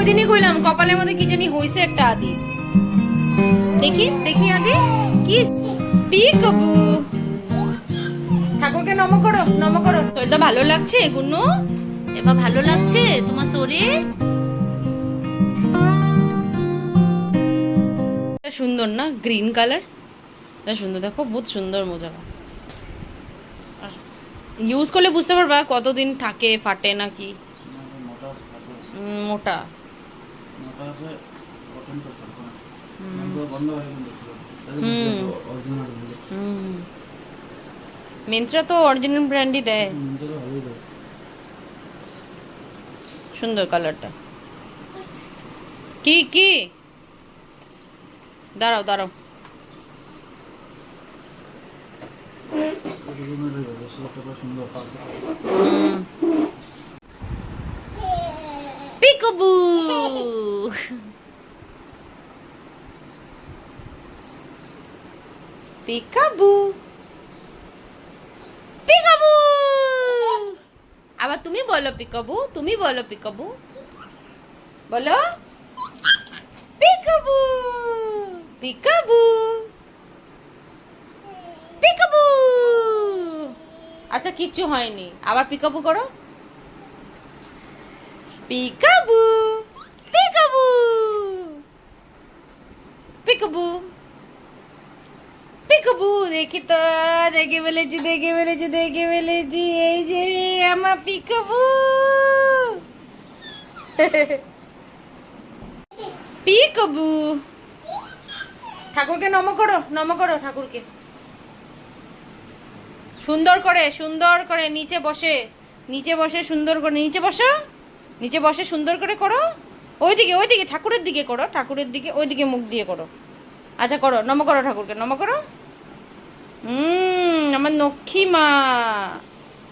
ওই দিনই কইলাম কপালের মধ্যে কি জানি হইছে একটা আদি। দেখি দেখি আদি কি? পিকবু ঠাকুরকে নম করো নম করো। তোর তো ভালো লাগছে গুনু। এবার ভালো লাগছে তোমার শরীর? এটা সুন্দর না গ্রিন কালার? এটা সুন্দর দেখো বহুত সুন্দর মোজাটা ইউজ করলে বুঝতে পারবা কতদিন থাকে ফাটে নাকি? মোটা। আছে কটন বন্ধ হয়ে হুম। মিন্ত্রা তো অরিজিনাল ব্র্যান্ডই দেয়। সুন্দর কালারটা কি কি? দাঁড়াও দাঁড়াও। সুন্দর পিকাবু পিকাবু আবার তুমি বলো পিকাবু তুমি বলো পিকাবু বলো? পিকাবু পিকাবু পিকাবু আচ্ছা কিচ্ছু হয়নি। আবার পিকাবু করো। পিকাবু পিকাবু পিকাবু পিকাবু দেখি তো দেখে ফেলেছি দেখে ফেলেছি দেখে ফেলেছি এই যে আমার পিকাবু পিকাবু ঠাকুরকে নম করো নম করো ঠাকুরকে সুন্দর করে সুন্দর করে নিচে বসে নিচে বসে সুন্দর করে নিচে বসো নিচে বসে সুন্দর করে করো। ওইদিকে ওইদিকে, ঠাকুরের দিকে করো, ঠাকুরের দিকে, ওইদিকে মুখ দিয়ে করো। আচ্ছা করো নম করো ঠাকুরকে নম করো। হুম আমার লক্ষ্মী মা।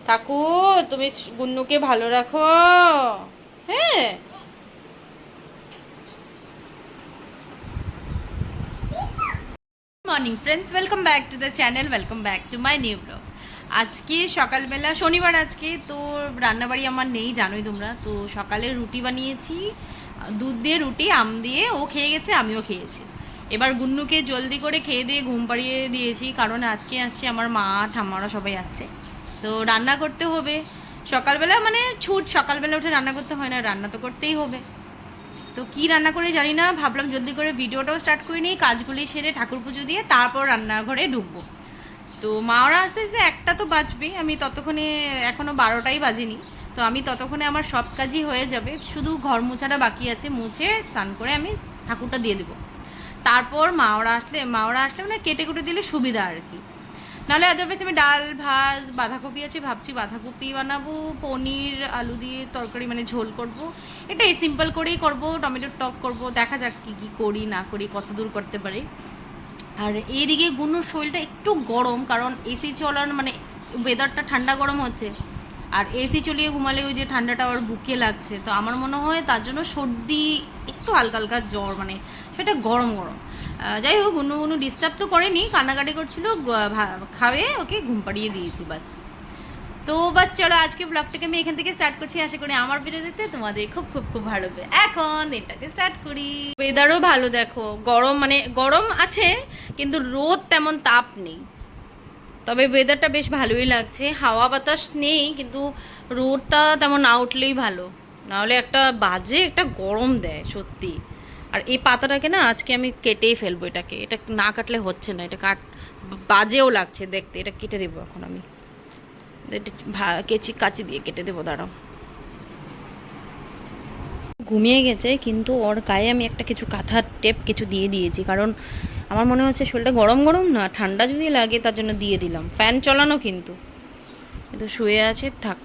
ঠাকুর, তুমি গুন্নুকে ভালো রাখো। হ্যাঁ। Morning friends welcome back to the channel welcome back to my new blog আজকে সকালবেলা, শনিবার আজকে, তো রান্নাবাড়ি আমার নেই, জানোই তোমরা। তো সকালে রুটি বানিয়েছি, দুধ দিয়ে রুটি, আম দিয়ে ও খেয়ে গেছে, আমিও খেয়েছি এবার গুন্নুকে জলদি করে খেয়ে দিয়ে ঘুম পাড়িয়ে দিয়েছি, কারণ আজকে আসছে আমার মা, ঠাম্মারা সবাই আসছে। তো রান্না করতে হবে। সকালবেলা মানে ছুট, সকালবেলা উঠে রান্না করতে হয় না, রান্না তো করতেই হবে। তো কি রান্না করে জানি না, ভাবলাম জলদি করে ভিডিওটাও স্টার্ট করে নিই, কাজগুলি সেরে ঠাকুর পুজো দিয়ে তারপর রান্নাঘরে ঢুকবো। তো মাওরা আস্তে আস্তে একটা তো বাজবে আমি ততক্ষণে এখনও বারোটাই বাজেনি। তো আমি ততক্ষণে আমার সব কাজই হয়ে যাবে। শুধু ঘর মোছাটা বাকি আছে, মুছে স্নান করে আমি ঠাকুরটা দিয়ে দেবো। তারপর মাওরা আসলে মাওরা আসলে মানে কেটে কুটে দিলে সুবিধা আর কি। নাহলে আদারওয়াইজ আমি ডাল, ভাত, বাঁধাকপি আছে, ভাবছি বাঁধাকপি বানাবো, পনির, আলু দিয়ে তরকারি মানে ঝোল করব। এটাই সিম্পল করেই করব, টমেটোর টক করব। দেখা যাক কী কী করি, না করি, কত দূর করতে পারি। আর এইদিকে গুনুর শরীরটা একটু গরম, কারণ এসি চলার মানে ওয়েদারটা ঠান্ডা গরম হচ্ছে। আর এসি চলিয়ে ঘুমালে ওই যে ঠান্ডাটা ওর বুকে লাগছে। তো আমার মনে হয় তার জন্য সর্দি একটু হালকা হালকা জ্বর মানে সেটা গরম গরম। যাই হোক, গুনু গুনু ডিস্টার্ব তো করেনি, কান্নাকাটি করছিল খাওয়ে ওকে ঘুম পাড়িয়ে দিয়েছি, বাস। তো বাস চলো, আজকে ব্লগটাকে আমি এখান থেকে স্টার্ট করছি। আশা করি আমার দেখতে তোমাদের খুব খুব খুব ভালো লাগবে। এখন এটাকে স্টার্ট করি। ওয়েদারও ভালো দেখো। গরম মানে গরম আছে, কিন্তু রোদ তেমন তাপ নেই। তবে ওয়েদারটা বেশ ভালোই লাগছে। হাওয়া বাতাস নেই, কিন্তু রোদটা তেমন না উঠলেই ভালো। নাহলে একটা বাজে একটা গরম দেয়, সত্যি। আর এই পাতাটাকে না, আজকে আমি কেটেই ফেলব এটাকে। এটা না কাটলে হচ্ছে না। এটা কাট, বাজেও লাগছে দেখতে। এটা কেটে দেবো এখন আমি। কেচি কাচি দিয়ে কেটে দেবো দাঁড়াও। ঘুমিয়ে গেছে কিন্তু ওর গায়ে আমি একটা কিছু কাঁথার টেপ কিছু দিয়ে দিয়েছি কারণ আমার মনে হচ্ছে শরীরটা গরম গরম না ঠান্ডা যদি লাগে তার জন্য দিয়ে দিলাম। ফ্যান চলানো কিন্তু। কিন্তু শুয়ে আছে থাক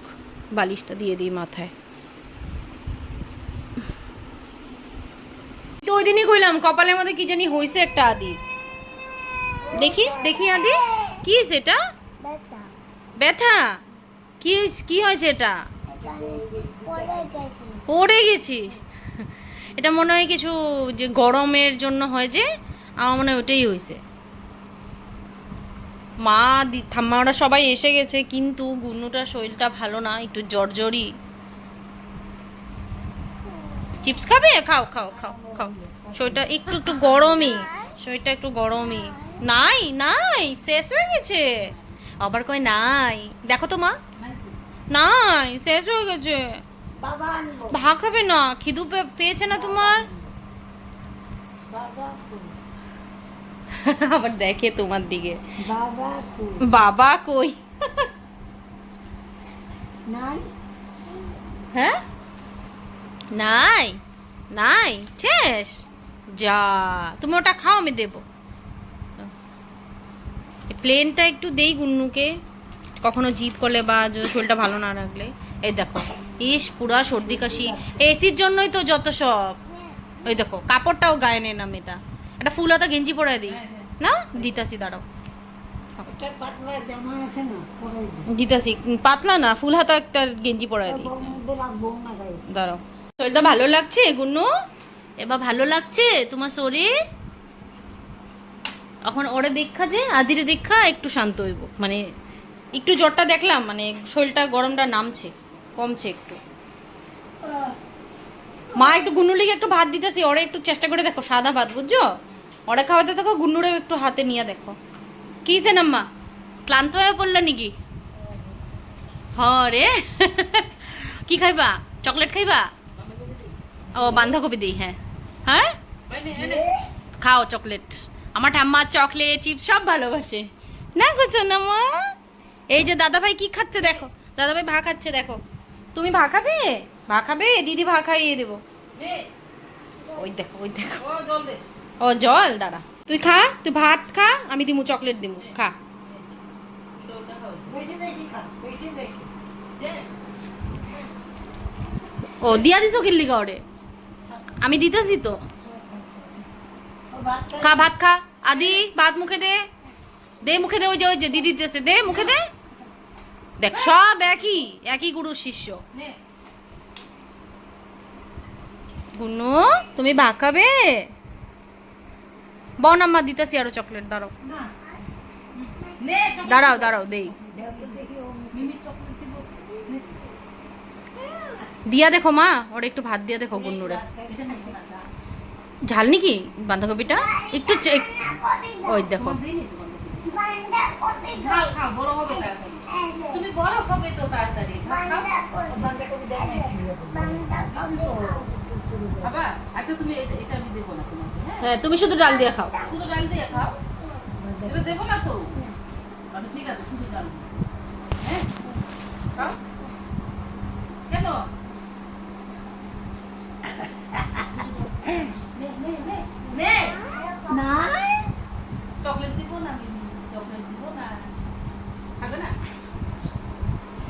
বালিশটা দিয়ে দিই মাথায়। তো ওই দিনই কইলাম কপালের মধ্যে কি জানি হইছে একটা আদি। দেখি দেখি আদি। কি সেটা? ব্যথা। ব্যথা? কি হয়েছে- কি হয়েছে এটা? পড়ে গেছি। গেছিস এটা মনে হয় কিছু যে গরমের জন্য হয় যে আমার মনে হয় ওটাই হয়েছে। মা দি ঠাম্মা ওরা সবাই এসে গেছে কিন্তু গুনুটার শরীরটা ভালো না একটু জ্বর জ্বরই চিপস খাবে? খাও খাও খাও খাও। শরীরটা একটু একটু গরমই। শরীরটা একটু গরমই। নাই নাই শেষ হয়ে গেছে। আবার কয় নাই। দেখো তো মা নাই শেষ হয়ে গেছে। বাবা আনব ভা না খিদু পে- পেয়েছে না তোমার? আবার দেখে তোমার দিকে। বাবা বাবা কই? নাই? হ্যাঁ? নাই নাই শেষ। যা তুমি ওটা খাও আমি দেবো। প্লেনটা একটু দেই গুন্নুকে। কখনো জিদ করলে বা শরীরটা ভালো না রাখলে এই দেখো ইস পুরা সর্দি কাশি। এসির জন্যই তো যত সব। ওই দেখো কাপড়টাও গায়ে নে না মেয়েটা। একটা ফুল হাতা গেঞ্জি পরাই দিই। না? দিতাসি দাঁড়াও। এটা পাতলা না দিতাসি পাতলা না ফুল হাতা একটা গেঞ্জি পরাই দিই। দাঁড়াও। শরীরটা ভালো লাগছে গুন্নু? এবার ভালো লাগছে তোমার শরীর? এখন ওরে দেখা যে আদিরে দেখা একটু শান্ত হইব। মানে একটু জ্বরটা দেখলাম মানে শরীরটা গরমটা নামছে, কমছে একটু। মা একটু গুন্নুলিকে একটু ভাত দিতেছি, ওরে একটু চেষ্টা করে দেখো, সাদা ভাত, বুঝছ? ওরে খাওয়াতে থাকো গুন্নুরেও একটু হাতে নিয়ে দেখো। কি সে নাম্মা? ক্লান্ত হয়ে পড়লা নাকি? হ রে। কি খাইবা? চকলেট খাইবা? ও, বাঁধাকপি দিই হ্যাঁ। হ্যাঁ? খাও চকলেট। আমার ঠাম্মা চকলেট, চিপস সব ভালোবাসে। না করছ না মা এই যে দাদা ভাই কি খাচ্ছে দেখো। দাদা ভাই ভা খাচ্ছে দেখো। তুমি ভা খাবে? ভা খাবে? দিদি ভা খাইয়ে দেবো। ওই দেখো ওই দেখো। ও জল দাঁড়া। তুই খা তুই ভাত খা আমি দিমু চকলেট দিমু। খা। ও দিয়া দিছো কিল্লিগা ওরে আমি দিতেছি তো। খা ভাত খা। আদি ভাত মুখে দে। দে মুখে দে ওই যে ওই যে দিদি দিতেছে। দে মুখে দে। দেখ সব একই একই গুরুর শিষ্য। গুনু তুমি খাবে? বন আম্মা দিতেছি আরও চকলেট দাঁড়াও। দাঁড়াও দাঁড়াও দেই। দিয়া দেখো মা। ওরা একটু ভাত দিয়ে দেখো গুন্নুরে। ঝাল নাকি বাঁধাকপিটা? একটু ওই দেখো। ঝাল খাও বড় হবে তাড়াতাড়ি তুমি বড় হবে তো তাড়াতাড়ি। ভাত খাও। বাঁধাকপি দেয় না কিছু তো বাবা আচ্ছা তুমি এটা এটা আমি দেবো না তোমাকে হ্যাঁ? হ্যাঁ তুমি শুধু ডাল দিয়ে খাও। শুধু ডাল দিয়ে খাও? দেবো না তো? আচ্ছা ঠিক আছে শুধু ডাল হ্যাঁ? কেন? নে নে নে নে। নাই চকলেট দিব না আমি?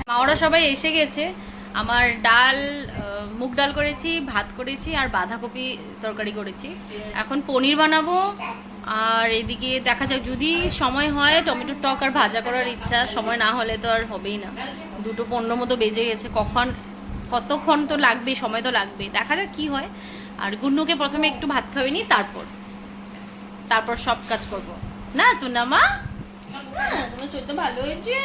মা ওরা সবাই এসে গেছে। আমার ডাল মুগ ডাল করেছি, ভাত করেছি আর বাঁধাকপি তরকারি করেছি। এখন পনির বানাবো। আর এদিকে দেখা যাক, যদি সময় হয় টমেটোর টক আর ভাজা করার ইচ্ছা, সময় না হলে তো আর হবেই না। দুটো পনেরো মতো বেজে গেছে। কখন, কতক্ষণ তো লাগবে, সময় তো লাগবে। দেখা যাক কি হয়। আর গুন্নুকে প্রথমে একটু ভাত খাওয়ানি তারপর। তারপর সব কাজ করব। না সোনা মা হ্যাঁ, তোমার ভালো হয়েছে।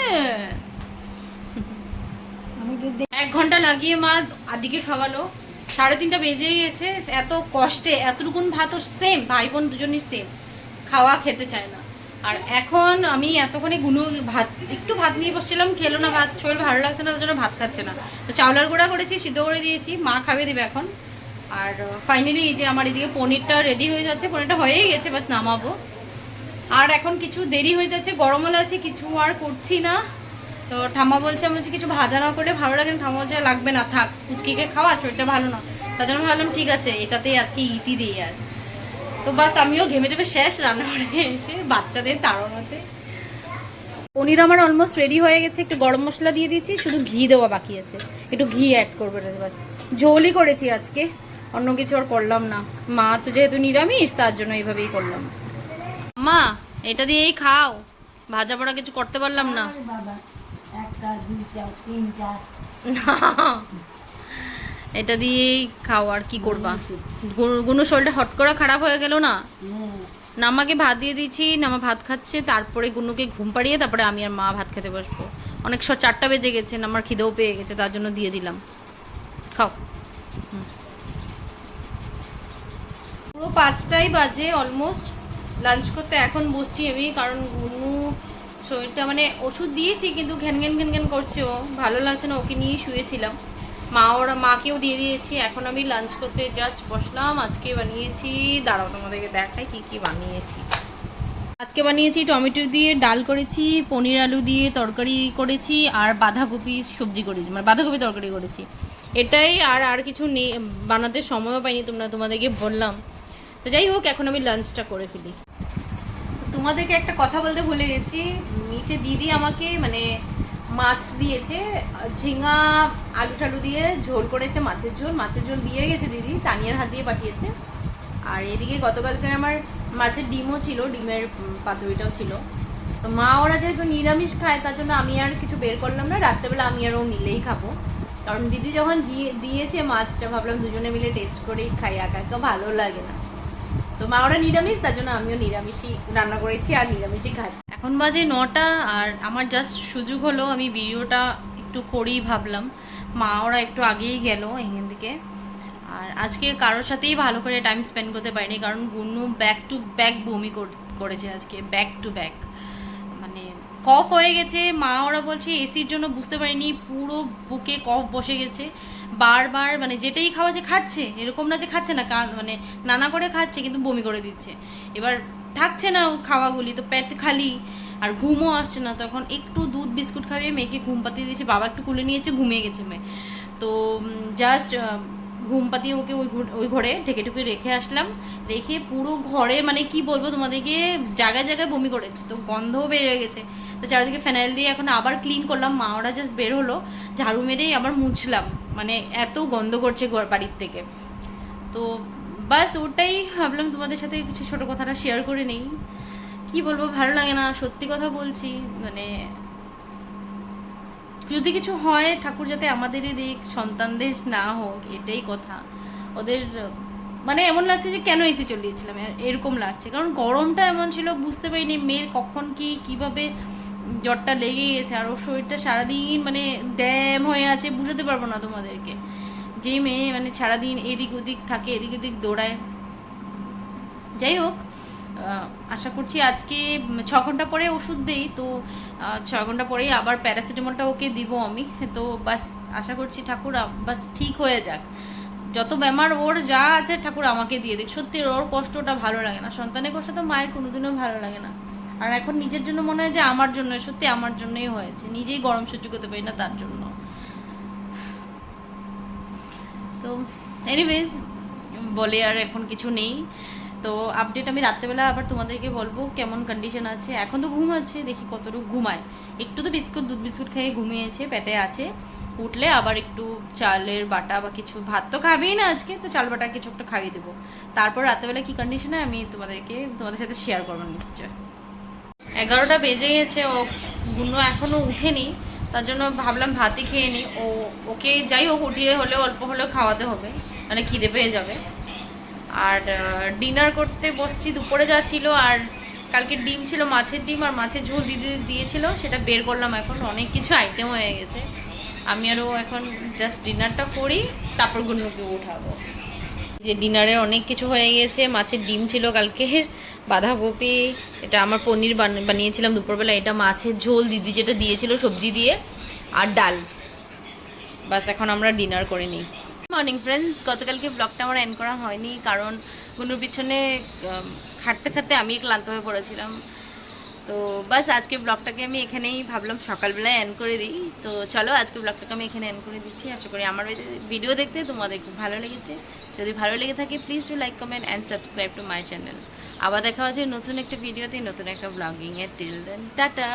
এক ঘণ্টা লাগিয়ে মা আদিকে খাওয়ালো। সাড়ে তিনটা বেজে গেছে এত কষ্টে এতটুকুন ভাতও সেম ভাই বোন দুজনই সেম খাওয়া খেতে চায় না। আর এখন আমি এতক্ষণে গুনো ভাত একটু ভাত নিয়ে বসছিলাম খেলো না ভাত শরীর ভালো লাগছে না তার জন্য ভাত খাচ্ছে না। তো চাউলার গুঁড়া করেছি সিদ্ধ করে দিয়েছি মা খাইয়ে দেবে এখন। আর ফাইনালি এই যে আমার এদিকে পনিরটা রেডি হয়ে যাচ্ছে পনিরটা হয়েই গেছে বাস নামাবো। আর এখন কিছু দেরি হয়ে যাচ্ছে, গরমও লাগছে, কিছু আর করছি না। তো ঠাম্মা বলছে, আমি বলছি কিছু ভাজা না করলে ভালো লাগে ঠাম্মা বলছে, লাগবে না, থাক পুচকিকে খাওয়া, শরীরটা ভালো না। তার জন্য ভাবলাম, ঠিক আছে, এটাতেই আজকে ইতি দিই আর। তো বাস, আমিও ঘেমে টেমে শেষ রান্নাঘরে এসে বাচ্চাদের তাড়ানোতে। পনির আমার অলমোস্ট রেডি হয়ে গেছে, একটু গরম মশলা দিয়ে দিয়েছি, শুধু ঘি দেওয়া বাকি আছে। একটু ঘি অ্যাড করব বাস ঝোলই করেছি আজকে, অন্য কিছু আর করলাম না। মা তো যেহেতু নিরামিষ, তার জন্য এইভাবেই করলাম। মা এটা দিয়েই খাও। ভাজা পোড়া কিছু করতে পারলাম না। এটা দিয়েই খাও আর কি করবা? গুনু- গুনুর শরীরটা হট করে খারাপ হয়ে গেল না? হ্যাঁ। নামাকে ভাত দিয়ে দিয়েছি নামা ভাত খাচ্ছে তারপরে গুনুকে ঘুম পাড়িয়ে তারপরে আমি আর মা ভাত খেতে বসবো। অনেক স চারটা বেজে গেছে আমার খিদেও পেয়ে গেছে তার জন্য দিয়ে দিলাম। খাও। পুরো পাঁচটাই বাজে অলমোস্ট। লাঞ্চ করতে এখন বসছি আমি, কারণ গুনু শরীরটা মানে ওষুধ দিয়েছি কিন্তু ঘ্যান ঘ্যান ঘ্যান ঘ্যান করছে ও। ভালো লাগছে না, ওকে নিয়ে শুয়েছিলাম। মা ওরা, মাকেও দিয়ে দিয়েছি, এখন আমি লাঞ্চ করতে জাস্ট বসলাম, আজকে বানিয়েছি, দাঁড়াও তোমাদেরকে দেখাই কী কী বানিয়েছি। আজকে বানিয়েছি টমেটো দিয়ে ডাল করেছি, পনির আলু দিয়ে তরকারি করেছি, আর বাঁধাকপি সবজি করেছি মানে বাঁধাকপি তরকারি করেছি। এটাই আর আর কিছু নেই, বানাতে সময়ও পাইনি, তোমরা তোমাদেরকে বললাম। তো যাই হোক, এখন আমি লাঞ্চটা করে ফেলি। তোমাদেরকে একটা কথা বলতে ভুলে গেছি। নিচে দিদি আমাকে মানে মাছ দিয়েছে, ঝিঙা, আলু টালু দিয়ে ঝোল করেছে মাছের ঝোল। মাছের ঝোল দিয়ে গেছে দিদি, তানিয়ার হাত দিয়ে পাঠিয়েছে। আর এদিকে গতকালকে আমার মাছের ডিমও ছিল, ডিমের পাতুরিটাও ছিল। তো মা, ওরা যেহেতু নিরামিষ খায়, তার জন্য আমি আর কিছু বের করলাম না। রাত্রেবেলা আমি আর ও মিলেই খাব। কারণ দিদি যখন দিয়েছে মাছটা, ভাবলাম দুজনে মিলে টেস্ট করেই খাই, একা একা ভালো লাগে না। তো মা, ওরা নিরামিষ, তার জন্য আমিও নিরামিষই রান্না করেছি আর নিরামিষই খাই। এখন বাজে নটা আর আমার জাস্ট সুযোগ হলো, আমি ভিডিওটা একটু করেই ভাবলাম। মা, ওরা একটু আগেই গেল এখান থেকে। আর আজকে কারোর সাথেই ভালো করে টাইম স্পেন্ড করতে পারিনি, কারণ গুনু ব্যাক টু ব্যাক বমি কর- করেছে আজকে ব্যাক টু ব্যাক মানে কফ হয়ে গেছে, মা, ওরা বলছে এসির জন্য বুঝতে পারিনি, পুরো বুকে কফ বসে গেছে। বারবার মানে যেটাই খাওয়া যে খাচ্ছে, এরকম না যে খাচ্ছে না মানে নানা করে খাচ্ছে কিন্তু বমি করে দিচ্ছে। এবার থাকছে না খাওয়াগুলি, তো পেট খালি, আর ঘুমও আসছে না। তখন একটু দুধ বিস্কুট খাইয়ে মেয়েকে ঘুম পাতিয়ে দিয়েছে, বাবা একটু কুলে নিয়েছে, ঘুমিয়ে গেছে মেয়ে। তো জাস্ট ঘুম পাতিয়ে ওকে ওই ওই ঘরে ঢেকে ঢুকে রেখে আসলাম। রেখে পুরো ঘরে মানে কি বলব তোমাদেরকে, জায়গায় জায়গায় বমি করেছে, তো গন্ধও বেড়ে গেছে। তো চারিদিকে ফেনাইল দিয়ে এখন আবার ক্লিন করলাম, মা ওরা জাস্ট বের হলো, ঝাড়ু মেরেই আবার মুছলাম। মানে এত গন্ধ করছে ঘর বাড়ির থেকে। তো বাস ওটাই ভাবলাম তোমাদের সাথে কিছু ছোটো কথাটা শেয়ার করে নেই। কি বলব, ভালো লাগে না, সত্যি কথা বলছি। মানে যদি কিছু হয়, ঠাকুর যাতে আমাদেরই দিক, সন্তানদের না হোক, এটাই কথা। ওদের মানে এমন লাগছে যে কেন এসি চলিয়েছিলাম? এরকম লাগছে। কারণ গরমটা এমন ছিল, বুঝতে পারিনি মেয়ের কখন কি, কীভাবে জ্বরটা লেগে গেছে, আর ওর শরীরটা সারাদিন মানে ড্যাম হয়ে আছে, বুঝাতে পারব না তোমাদেরকে। যে মেয়ে মানে সারাদিন এদিক ওদিক থাকে, এদিক ওদিক দৌড়ায়। যাই হোক আশা করছি আজকে ছ ঘণ্টা পরে ওষুধ দেই, তো ছ ঘণ্টা পরেই আবার প্যারাসিটামলটা ওকে দিব আমি। তো বাস, আশা করছি ঠাকুর বাস ঠিক হয়ে যাক। যত বেমার ওর যা আছে ঠাকুর আমাকে দিয়ে দিক। সত্যি ওর কষ্টটা ভালো লাগে না। সন্তানের কষ্ট তো মায়ের কোনোদিনও ভালো লাগে না। আর এখন নিজের জন্য মনে হয় যে আমার জন্য, সত্যি আমার জন্যই হয়েছে। নিজেই গরম সহ্য করতে পারি না তার জন্য। তো এনিওয়েজ বলে আর এখন কিছু নেই। তো আপডেট আমি রাত্রেবেলা আবার তোমাদেরকে বলব কেমন কন্ডিশন আছে। এখন তো ঘুম আছে, দেখি কতটুকু ঘুমায়। একটু তো বিস্কুট, দুধ বিস্কুট খেয়ে ঘুমিয়েছে, পেটে আছে। উঠলে আবার একটু চালের বাটা বা কিছু ভাত তো খাবেই না আজকে, তো চাল বাটা কিছু একটা খাইয়ে দেবো। তারপর রাত্রেবেলা কী কন্ডিশনে আমি তোমাদেরকে, তোমাদের সাথে শেয়ার করব নিশ্চয়। এগারোটা বেজে গেছে, ও গুনো এখনও উঠেনি, তার জন্য ভাবলাম ভাতই খেয়ে নিই ও, ওকে যাই হোক, উঠিয়ে হলেও অল্প হলেও খাওয়াতে হবে মানে খিদে পেয়ে যাবে। আর ডিনার করতে বসছি, দুপুরে যা ছিল, আর কালকে ডিম ছিল, মাছের ডিম, আর মাছের ঝোল দিদি দিয়েছিল, সেটা বের করলাম এখন, অনেক কিছু আইটেম হয়ে গেছে। আমি আরও এখন জাস্ট ডিনারটা করি, তারপর গুনুকে উঠাবো। যে ডিনারের অনেক কিছু হয়ে গেছে, মাছের ডিম ছিল কালকের বাঁধাকপি, এটা আমার পনির বান- বানিয়েছিলাম দুপুরবেলা, এটা মাছের ঝোল, দিদি যেটা দিয়েছিল সবজি দিয়ে, আর ডাল। বাস, এখন আমরা ডিনার করে নিই। মর্নিং ফ্রেন্ডস গতকালকে ব্লগটা আমার এন্ড করা হয়নি কারণ গুনুর পিছনে খাটতে খাটতে আমি ক্লান্ত হয়ে পড়েছিলাম। তো বাস আজকে ব্লগটাকে আমি এখানেই ভাবলাম সকালবেলায় এন্ড করে দিই। তো চলো আজকে ব্লগটাকে আমি এখানে এন্ড করে দিচ্ছি। আশা করি আমার ভিডিও দেখতে তোমাদের খুব ভালো লেগেছে। যদি ভালো লেগে থাকে please to like comment and subscribe to my channel আবার দেখা হচ্ছে নতুন একটা ভিডিওতে নতুন একটা ব্লগিংয়ে টিল দেন টাটা